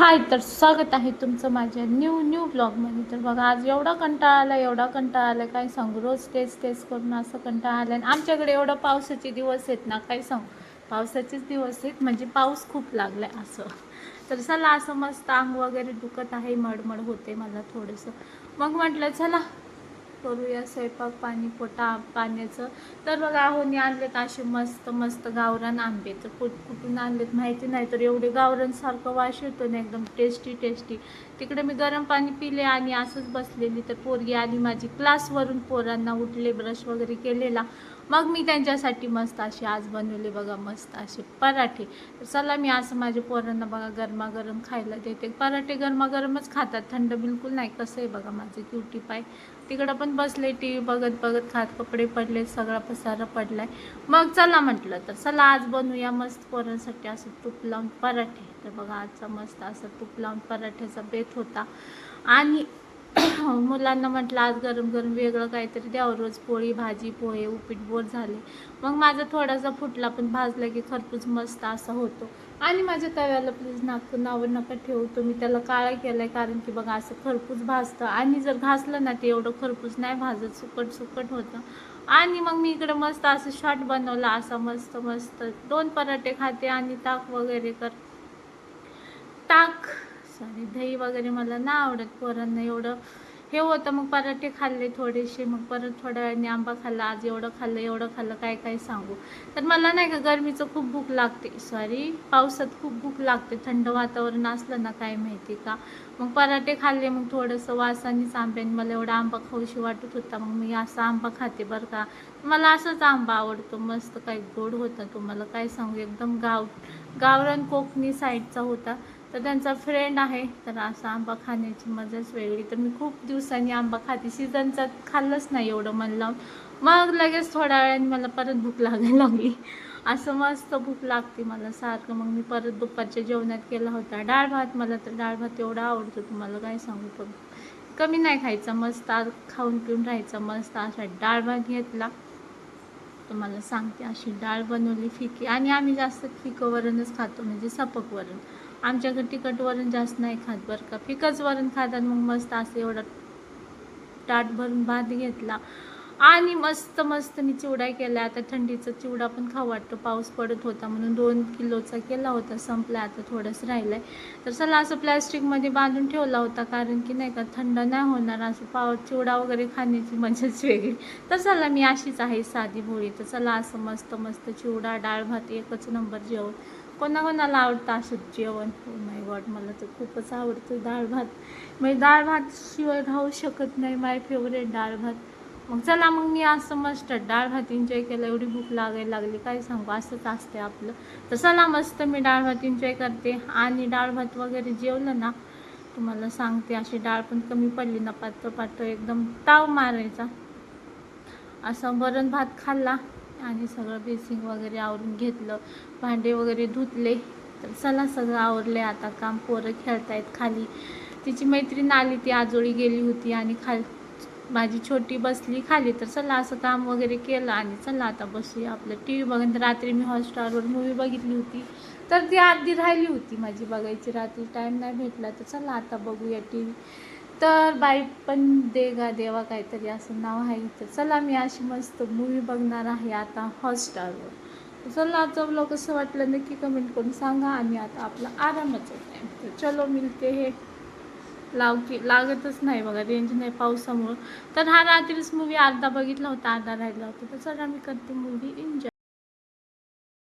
हाय तर स्वागत आहे तुमचं माझ्या न्यू न्यू ब्लॉगमध्ये तर बघा आज एवढा कंटाळा आला एवढा कंटाळा आला काय सांगू? रोज तेच तेच करून असं कंटाळा आला. आणि आमच्याकडे एवढं पावसाचे दिवस आहेत ना काय सांगू? पावसाचेच दिवस आहेत म्हणजे पाऊस खूप लागलाय असं. तर चला असं मस्त अंग वगैरे दुखत आहे मडमड होते मला थोडंसं. मग म्हटलं चला करूया स्वयंपाक पाणी पोटा पाण्याचं. तर बघा आहोनी आणलेत असे मस्त मस्त गावरान आंबे. तर कुठ कुठून आणलेत माहिती नाही तर एवढे गावरान वाश वास येतो ना एकदम टेस्टी टेस्टी तिकडे मी गरम पाणी पिले आणि असंच बसलेली. तर पोरगी आली माझी क्लासवरून पोरांना उठले ब्रश वगैरे केलेला. मग मी त्यांच्यासाठी मस्त असे आज बनवले बघा मस्त असे पराठे. तर चला मी असं माझ्या पोरांना बघा गरमागरम खायला देते. पराठे गरमागरमच खातात थंड बिलकुल नाही. कसं आहे बघा माझे क्युटी पाय तिकडं पण बसले टी व्ही बघत बघत खात कपडे पडले सगळा पसारा पडलाय. मग चला म्हटलं तर चला आज बनवूया मस्त पोरांसाठी असं तूप लावून पराठे. तर बघा आजचा मस्त असं तूप लावून पराठ्याचा बेत होता. आणि मुलांना म्हटलं आज गरम गरम वेगळं काहीतरी द्यावं रोज पोळी भाजी पोहे उपीट बोर झाले. मग माझा थोडासा फुटला पण भाजला की खरपूस मस्त असा होतो. आणि माझ्या तव्याला प्लीज नाक नावं नका ठेवतो मी त्याला काळा आहे कारण की बघा असं खरपूस भाजतं. आणि जर घासलं ना ते एवढं खरपूस नाही भाजत सुकट सुकट होतं. आणि मग मी इकडे मस्त असं शॉट बनवला असा मस्त मस्त. दोन पराठे खाते आणि ताक वगैरे कर ताक सॉरी दही वगैरे मला नाही आवडत पोरांना एवढं. हे होतं मग पराठे खाल्ले थोडेसे मग परत थोड्या वेळाने आंबा खाल्ला आज एवढं खाल्लं एवढं खाल्लं काय काय सांगू. तर मला नाही का गरमीचं खूप भूक लागते. सॉरी पावसात खूप भूक लागते. थंड वातावरण असलं ना काय माहिती का? मग पराठे खाल्ले मग थोडंसं वासानीच आंब्याने मला एवढा आंबा खाऊशी वाटत होता. मग मी असा आंबा खाते बरं का. मला असंच आंबा आवडतो. मस्त काही गोड होता. तुम्हाला काय सांगू? एकदम गाव गावरान कोकणी साईडचा होता. तर त्यांचा फ्रेंड आहे. तर असा आंबा खाण्याची मजाच वेगळी. तर मी खूप दिवसांनी आंबा खाते. सीझनचा खाल्लंच नाही एवढं मन लावून मग लगेच थोड्या वेळाने मला परत भूक लागायला लागली. असं मस्त भूक लागते मला सारखं. मग मी परत दुपारच्या जेवणात केला होता. डाळ भात मला तर डाळ भात एवढा आवडतो. तुम्हाला काय सांगू पण कमी नाही खायचा. मस्त खाऊन पिऊन राहायचा. मस्त असा डाळ भात घेतला. तुम्हाला सांगते अशी डाळ बनवली फिकी. आणि आम्ही जास्त फिकं वरणच खातो. म्हणजे सपक वरण. आमच्याकडे तिखट वरण जास्त नाही खात बरं का. फिकच वरण खातात मग मस्त असं एवढं ताट भरून भात घेतला. आणि मस्त मस्त मी चिवडा केला. आता थंडीचा चिवडा पण खाऊ वाटतो. पाऊस पडत होता म्हणून दोन किलोचा केला होता. संपला आता थोडंच राहिलं आहे तर चला असं प्लॅस्टिकमध्ये बांधून ठेवला होता कारण की नाही का थंड नाही होणार. असं पाव चिवडा वगैरे खाण्याची मजाच वेगळी. तर चला मी अशीच आहे साधी भोळी तर चला असं मस्त मस्त चिवडा डाळ भात एकच नंबर जेवण. कोणाकोणाला आवडतं असं जेवण? हो माय गॉड मला तर खूपच आवडतं डाळ भात. म्हणजे डाळ भात शिवाय राहू शकत नाही माय फेवरेट डाळ भात. मग चला मग मी असं मस्त डाळ भात एन्जॉय केलं एवढी भूक लागायला लागली. काय सांगू असंच असते आपलं. तर चला मस्त मी डाळ भात एन्जॉय करते. आणि डाळ भात वगैरे जेवलं ना तुम्हाला सांगते अशी डाळ पण कमी पडली ना पातळ पातळ एकदम ताव मारायचा. असं वरण भात खाल्ला. आणि सगळं बेसिंग वगैरे आवरून घेतलं. भांडे वगैरे धुतले. तर चला सगळं आवरले आता काम. पोरं खेळतायत खाली. तिची मैत्रीण आली ती आजोळी गेली होती आणि खाल माझी छोटी बसली खाली. तर चला असं काम वगैरे केलं आणि चला आता बसूया आपलं टी व्ही बघून रात्री मी हॉटस्टारवर मूवी बघितली होती. तर ती अर्धी राहिली होती माझी बघायची. रात्री टाईम नाही भेटला. तर चला आता बघूया टी व्ही तर बाई पण देगा देवा काहीतरी असं नाव आहे तर चला मी अशी मस्त मूवी बघणार आहे आता हॉटस्टारवर चला आता ब्लॉग कसं वाटलं नक्की कमेंट करून सांगा आणि आता आपला आरामच टाईम तर चलो मिळते हे. लाव की लागतच नाही बघा रेंज नाही पावसामुळं. तर हा रात्रीच मूवी अर्धा बघितला होता अर्धा राहिला होता. तर चला मी करते मूवी एन्जॉय